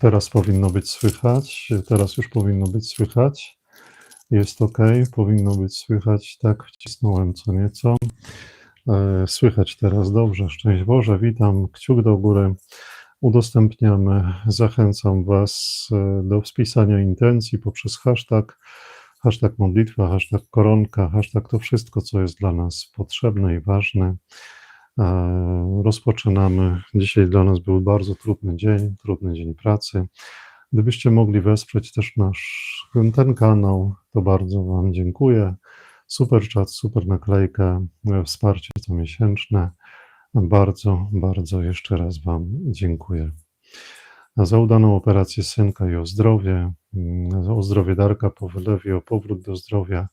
Teraz powinno być słychać. Teraz już powinno być słychać. Jest ok, powinno być słychać. Tak, wcisnąłem co nieco. E, Słychać teraz dobrze. Szczęść Boże, witam. Kciuk do góry. Udostępniamy. Zachęcam Was e, do wpisania intencji poprzez hashtag, hashtag modlitwa, hashtag koronka, hashtag to wszystko, co jest dla nas potrzebne i ważne. E, Rozpoczynamy. Dzisiaj dla nas był bardzo trudny dzień, trudny dzień pracy. Gdybyście mogli wesprzeć też nasz ten kanał, to bardzo Wam dziękuję. Super czat, super naklejka, e, wsparcie comiesięczne. Bardzo, bardzo jeszcze raz Wam dziękuję. Za udaną operację synka i o zdrowie, mm, o zdrowie Darka po wylewie, o powrót do zdrowia,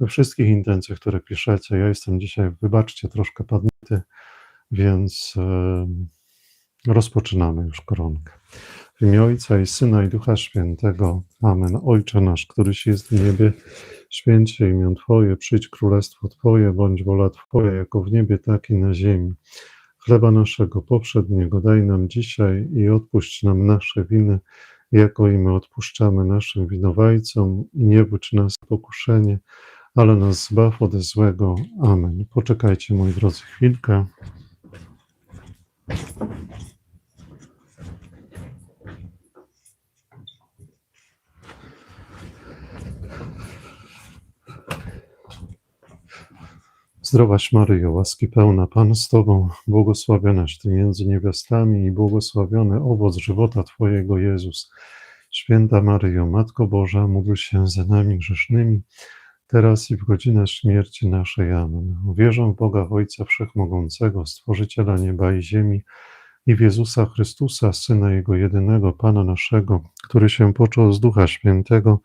we wszystkich intencjach, które piszecie. Ja jestem dzisiaj, wybaczcie, troszkę padnięty, więc rozpoczynamy już koronkę. W imię Ojca i Syna i Ducha Świętego. Amen. Ojcze nasz, któryś jest w niebie, święć się imię Twoje, przyjdź królestwo Twoje, bądź wola Twoja, jako w niebie, tak i na ziemi. Chleba naszego poprzedniego daj nam dzisiaj i odpuść nam nasze winy, jako i my odpuszczamy naszym winowajcom. I nie wódź nas pokuszenie, ale nas zbaw ode złego. Amen. Poczekajcie, moi drodzy, chwilkę. Zdrowaś Maryjo, łaski pełna, Pan z Tobą, błogosławionaś Ty między niewiastami i błogosławiony owoc żywota Twojego, Jezus. Święta Maryjo, Matko Boża, módl się za nami grzesznymi, teraz i w godzinę śmierci naszej. Amen. Wierzę w Boga Ojca Wszechmogącego, Stworzyciela nieba i ziemi i w Jezusa Chrystusa, Syna Jego jedynego, Pana naszego, który się począł z Ducha Świętego,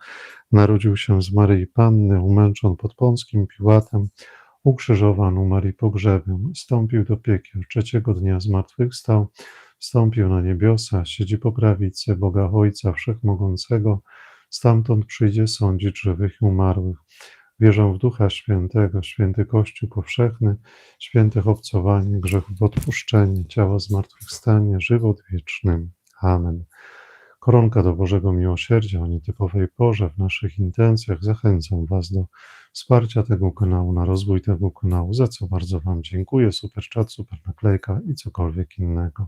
narodził się z Maryi Panny, umęczon pod Pąckim Piłatem, ukrzyżowan, umarł i pogrzebion, wstąpił do piekieł, trzeciego dnia zmartwychwstał, wstąpił na niebiosa, siedzi po prawicy Boga Ojca Wszechmogącego, stamtąd przyjdzie sądzić żywych i umarłych. Wierzę w Ducha Świętego, święty Kościół powszechny, świętych obcowanie, grzechów odpuszczenie, ciała zmartwychwstanie, żywot wieczny. Amen. Koronka do Bożego Miłosierdzia o nietypowej porze w naszych intencjach. Zachęcam Was do wsparcia tego kanału, na rozwój tego kanału, za co bardzo Wam dziękuję. Super czat, super naklejka i cokolwiek innego.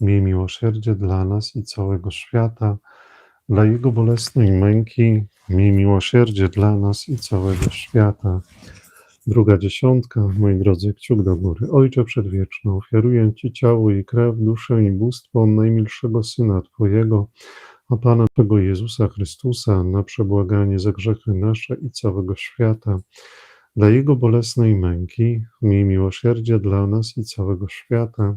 miej miłosierdzie dla nas i całego świata. Dla Jego bolesnej męki miej miłosierdzie dla nas i całego świata. Druga dziesiątka, moi drodzy, kciuk do góry. Ojcze Przedwieczny, ofiaruję Ci ciało i krew, duszę i bóstwo najmilszego Syna Twojego, a Pana Twego Jezusa Chrystusa, na przebłaganie za grzechy nasze i całego świata. Dla Jego bolesnej męki miej miłosierdzie dla nas i całego świata.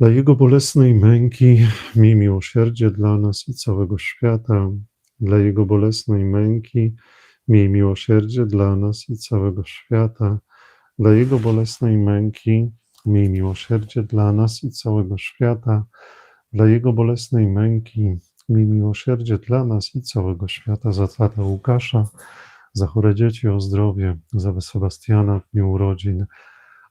Dla Jego bolesnej męki miej miłosierdzie dla nas i całego świata. Dla Jego bolesnej męki miej miłosierdzie dla nas i całego świata. Dla Jego bolesnej męki miej miłosierdzie dla nas i całego świata. Dla Jego bolesnej męki miej miłosierdzie dla nas i całego świata, za tata Łukasza, za chore dzieci o zdrowie, za Sebastiana w dniu urodzin.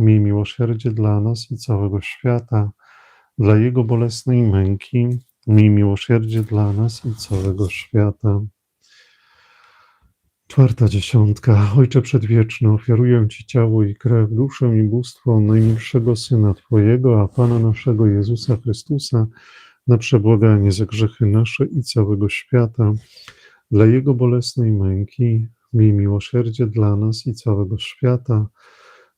miej miłosierdzie dla nas i całego świata, dla Jego bolesnej męki, miej miłosierdzie dla nas i całego świata. Czwarta dziesiątka. Ojcze Przedwieczny, ofiaruję Ci ciało i krew, duszę i bóstwo najmilszego Syna Twojego, a Pana naszego Jezusa Chrystusa, na przebłaganie za grzechy nasze i całego świata, dla Jego bolesnej męki, miej miłosierdzie dla nas i całego świata,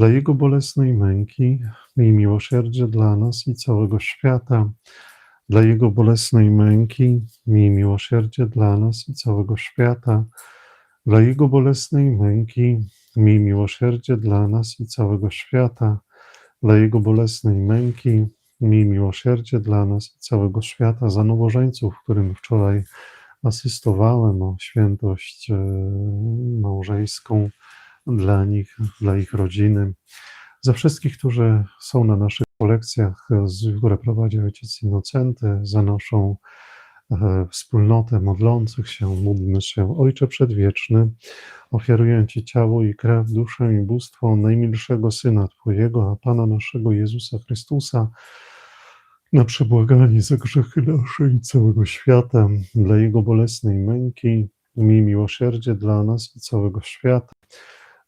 dla Jego bolesnej męki, miej miłosierdzie dla nas i całego świata, dla Jego bolesnej męki, miej miłosierdzie dla nas i całego świata, dla Jego bolesnej męki, miej miłosierdzie dla nas i całego świata, dla Jego bolesnej męki, miej miłosierdzie dla nas i całego świata, za nowożeńców, którym wczoraj asystowałem o świętość e, małżeńską dla nich, dla ich rodziny, za wszystkich, którzy są na naszych kolekcjach, które prowadzi Ojciec Innocenty, za naszą e, wspólnotę modlących się, módlmy się. Ojcze Przedwieczny, ofiaruję Ci ciało i krew, duszę i bóstwo najmilszego Syna Twojego, a Pana naszego Jezusa Chrystusa, na przebłaganie za grzechy nasze i całego świata, dla Jego bolesnej męki, miej miłosierdzie dla nas i całego świata,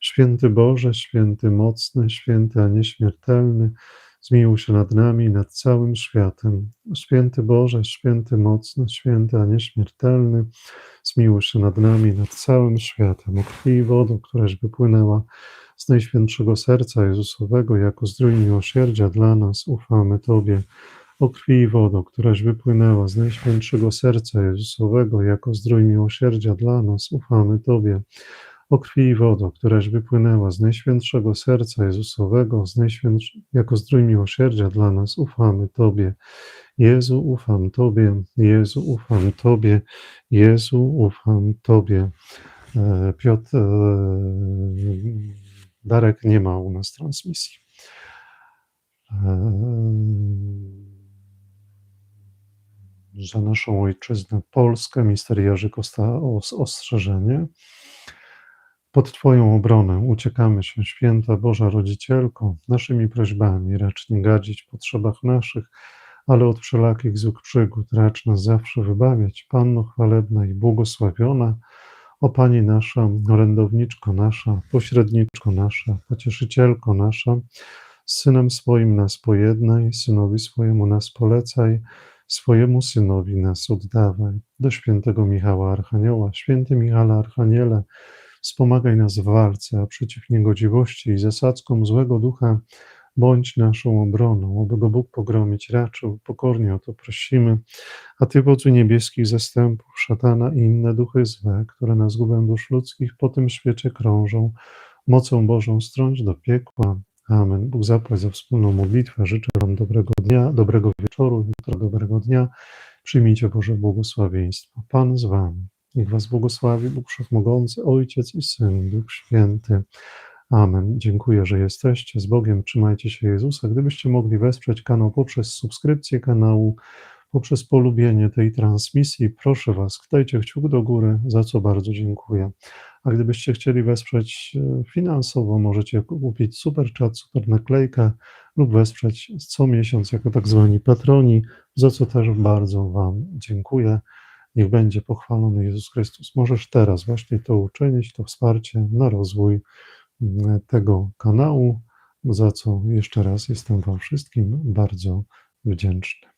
Święty Boże, święty mocny, święty a nieśmiertelny, zmiłuj się nad nami i nad całym światem. Święty Boże, święty mocny, święty a nieśmiertelny, zmiłuj się nad nami i nad całym światem. O krwi i wodą, któraś wypłynęła z Najświętszego Serca Jezusowego, jako zdrój miłosierdzia dla nas, ufamy Tobie. O krwi i wodą, któraś wypłynęła z Najświętszego Serca Jezusowego, jako zdrój miłosierdzia dla nas, ufamy Tobie o krwi i wodo, któraś wypłynęła z Najświętszego Serca Jezusowego, z najświętsz... jako zdrój miłosierdzia dla nas, ufamy Tobie. Jezu, ufam Tobie, Jezu, ufam Tobie, Jezu, ufam Tobie. E, Piotr, e, Darek nie ma u nas transmisji. E, za naszą ojczyznę Polskę, misteriarzy Kosta ostrzeżenie. Pod Twoją obronę uciekamy się, święta Boża Rodzicielko, naszymi prośbami, racz nie gadzić potrzebach naszych, ale od wszelakich złych przygód racz nas zawsze wybawiać. Panno chwalebna i błogosławiona, o Pani nasza, orędowniczko nasza, pośredniczko nasza, pocieszycielko nasza, z Synem swoim nas pojednaj, Synowi swojemu nas polecaj, swojemu Synowi nas oddawaj. Do świętego Michała Archanioła, święty Michale Archaniele, wspomagaj nas w walce, a przeciw niegodziwości i zasadzkom złego ducha bądź naszą obroną, aby go Bóg pogromić raczył. Pokornie o to prosimy. A Ty, wodzu niebieskich zastępów, szatana i inne duchy złe, które na zgubę dusz ludzkich po tym świecie krążą, mocą Bożą strąć do piekła. Amen. Bóg zapłać za wspólną modlitwę. Życzę Wam dobrego dnia, dobrego wieczoru, jutro dobrego dnia. Przyjmijcie Boże błogosławieństwo. Pan z Wami. Niech Was błogosławi Bóg Wszechmogący, Ojciec i Syn, Duch Święty. Amen. Dziękuję, że jesteście. Z Bogiem trzymajcie się Jezusa. Gdybyście mogli wesprzeć kanał poprzez subskrypcję kanału, poprzez polubienie tej transmisji, proszę Was, dajcie kciuk do góry, za co bardzo dziękuję. A gdybyście chcieli wesprzeć e, finansowo, możecie kupić super chat, super naklejkę lub wesprzeć co miesiąc jako tak zwani patroni, za co też bardzo Wam dziękuję. Niech będzie pochwalony Jezus Chrystus. Możesz teraz właśnie to uczynić, to wsparcie na rozwój mm, tego kanału, za co jeszcze raz jestem Wam wszystkim bardzo wdzięczny.